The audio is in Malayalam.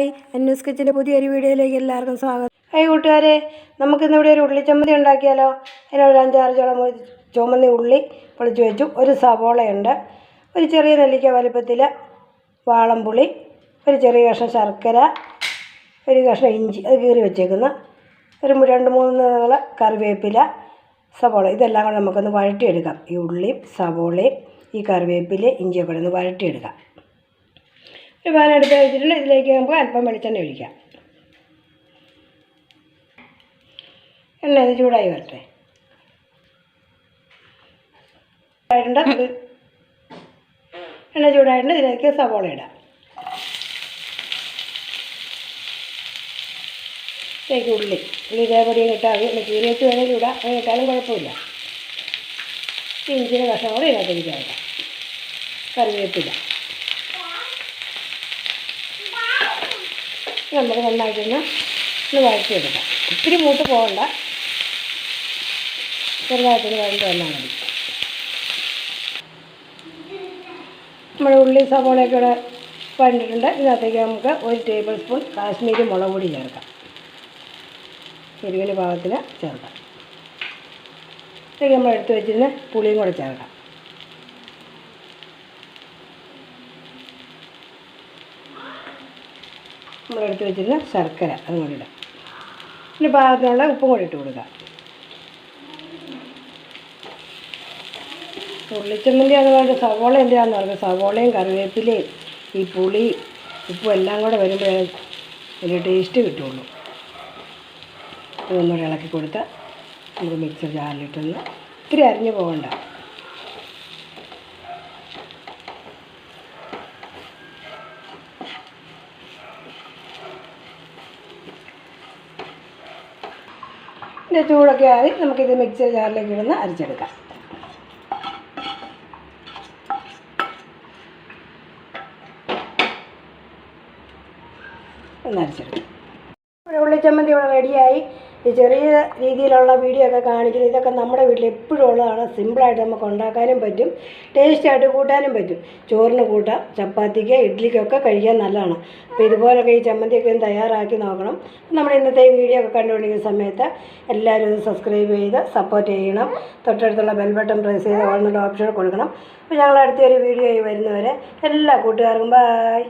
ഹായ് അന്യൂസ് കിച്ചന്റെ പുതിയൊരു വീഡിയോയിലേക്ക് എല്ലാവർക്കും സ്വാഗതം. ഹായ് കൂട്ടുകാരെ നമുക്കിന്നിവിടെ ഒരു ഉള്ളിച്ചമ്മന്തി ഉണ്ടാക്കിയാലോ? അതിനൊരു അഞ്ചാറ് ചോളം ചുമന്ന ഉള്ളി പൊളിച്ചു വെച്ചു. ഒരു സവോളയുണ്ട് ഒരു ചെറിയ നെല്ലിക്ക വലുപ്പത്തിൽ വാളംപുളി ഒരു ചെറിയ കഷ്ണം ശർക്കര ഒരു കഷ്ണം ഇഞ്ചി അത് കീറി വെച്ചേക്കുന്ന. ഒരു രണ്ട് മൂന്ന് നീള കറിവേപ്പില സവോള ഇതെല്ലാം കൂടെ നമുക്കൊന്ന് വഴറ്റിയെടുക്കാം. ഈ ഉള്ളിയും സവോളയും ഈ കറിവേപ്പില ഇഞ്ചിയൊക്കെ ഒന്ന് വഴറ്റിയെടുക്കാം. ഒരു പാൻ എടുത്ത് വെച്ചിട്ടുണ്ട്. ഇതിലേക്ക് നമുക്ക് അല്പം വെളിച്ചെണ്ണ ഒഴിക്കാം. എണ്ണ ഇത് ചൂടായി വരട്ടെ. എണ്ണ ചൂടായിട്ടുണ്ട്. ഇതിലേക്ക് സവോള ഇടാം. ഇതിലേക്ക് ഉള്ളി. ഉള്ളി ഇതേപടിയും ഇട്ടാൽ ചീനിച്ച് വേണമെങ്കിൽ ഇടാം അങ്ങനെ ഇട്ടാലും കുഴപ്പമില്ല. ഇഞ്ചിന് കഷ്ണം കൂടെ ഇതിനകത്തേക്ക് ചേർക്കാം കറിവേപ്പില. നമുക്ക് നന്നായിട്ടൊന്ന് ഒന്ന് വഴറ്റിയെടുക്കാം. ഒത്തിരി മൂട്ട് പോകണ്ട. ചെറുതായിട്ടൊന്ന് വഴണ്ട് വന്നാൽ മതി. നമ്മുടെ ഉള്ളി സവോളയൊക്കെ ഇവിടെ വഴണ്ടിട്ടുണ്ട്. ഇതിനകത്തേക്ക് നമുക്ക് ഒരു ടേബിൾ സ്പൂൺ കാശ്മീരി മുളക് പൊടി ചേർക്കാം. എരിവിന് പാകത്തിന് ചേർക്കാം. ഇതൊക്കെ നമ്മൾ എടുത്ത് വെച്ചിരുന്ന പുളിയും കൂടെ ചേർക്കാം. നമ്മൾ എടുത്ത് വെച്ചിരുന്ന ശർക്കര അതും കൂടി ഇടാം. പിന്നെ പാകത്തിനുള്ള ഉപ്പും കൂടി ഇട്ട് കൊടുക്കാം. ഉള്ളിച്ചമ്മന്തി അതുപോലെ സവോള എന്തിനാന്ന് പറഞ്ഞത് സവോളയും കറിവേപ്പിലയും ഈ പുളി ഉപ്പും എല്ലാം കൂടെ വരുമ്പോഴേ വലിയ ടേസ്റ്റ് കിട്ടുള്ളൂ. ഇതൊന്നുകൂടെ ഇളക്കി കൊടുത്താൽ നമുക്ക് മിക്സർ ജാറിലിട്ടൊന്ന് ഇത്തിരി അരിഞ്ഞു പോകണ്ട. ഇതിന്റെ ചൂടൊക്കെ ആയി നമുക്കിത് മിക്സി ജാറിലേക്ക് ഇടുന്ന് അരിച്ചെടുക്കാം. ഒന്ന് അരച്ചെടുക്കാം. ഇവിടെ ഉള്ളിച്ചമ്മന്തി ഇവിടെ റെഡിയായി ഈ ചെറിയ രീതിയിലുള്ള വീഡിയോ ഒക്കെ കാണിക്കുന്നത് ഇതൊക്കെ നമ്മുടെ വീട്ടിൽ എപ്പോഴും ഉള്ളതാണ്. സിമ്പിളായിട്ട് നമുക്ക് ഉണ്ടാക്കാനും പറ്റും. ടേസ്റ്റായിട്ട് കൂട്ടാനും പറ്റും. ചോറിന് കൂട്ടാം ചപ്പാത്തിക്ക് ഇഡ്ഡലിക്കൊക്കെ കഴിക്കാൻ നല്ലതാണ്. അപ്പോൾ ഇതുപോലൊക്കെ ഈ ചമ്മന്തിയൊക്കെ ഒന്ന് തയ്യാറാക്കി നോക്കണം. നമ്മൾ ഇന്നത്തെ വീഡിയോ ഒക്കെ കണ്ടുകൊണ്ടിരിക്കുന്ന സമയത്ത് എല്ലാവരും ഒന്ന് സബ്സ്ക്രൈബ് ചെയ്ത് സപ്പോർട്ട് ചെയ്യണം. തൊട്ടടുത്തുള്ള ബെൽ ബട്ടൺ പ്രസ് ചെയ്ത് ഓൺലൈൻ ഓപ്ഷൻ കൊടുക്കണം. അപ്പോൾ ഞങ്ങൾ അടുത്തൊരു വീഡിയോ വരുന്നവരെ എല്ലാ കൂട്ടുകാർക്കും ബായ്